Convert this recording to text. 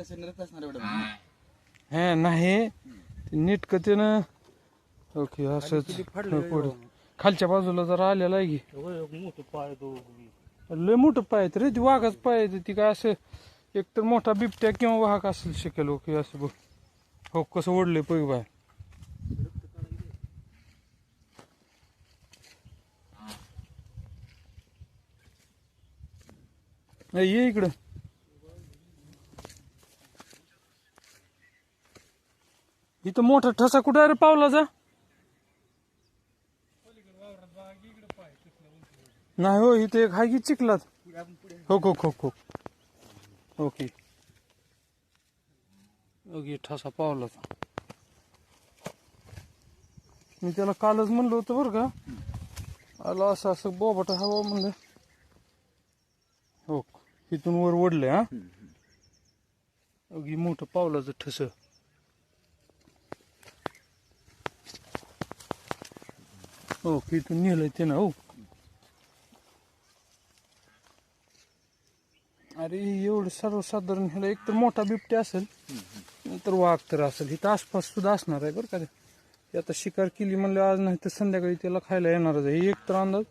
असणार एवढं. हे. नाही. ते नीटकं त्यानं ओके असंच. पुढं. खालच्या बाजूला जरा आलेला आहे की? मोठं पाय तो लय मोठं पाय आहेत रे ती वाघाच पाय आहे ती काय असं एकतर मोठा बिबट्या किंवा वाघ असेल शकेल. ओके असं बघ. हो कसं ओढलंय पै बाय. ए, ये इकडं. इथं मोठा ठसा कुठं आहे रे पावलाचा? नाही हो इथे एक हाय की चिखलात? हो हो हो हो. ओके. ओके ठसा पावला मी त्याला कालच म्हणलं होतं बरं का? आला असं असं बोबट हवा म्हणलं. हो इथून वर ओढलंय हा? अगदी मोठं पावलाचं ठस. हो इथून नेलं ते ना हो. अरे एवढं सर्वसाधारण ह्याला एक तर मोठा बिबट्या असेल नंतर वाघ तर असेल. इथं आसपास सुद्धा असणार आहे बरं का ते. आता शिकार केली म्हणलं आज नाही तर संध्याकाळी त्याला खायला येणारच आहे. एक तर अंदाज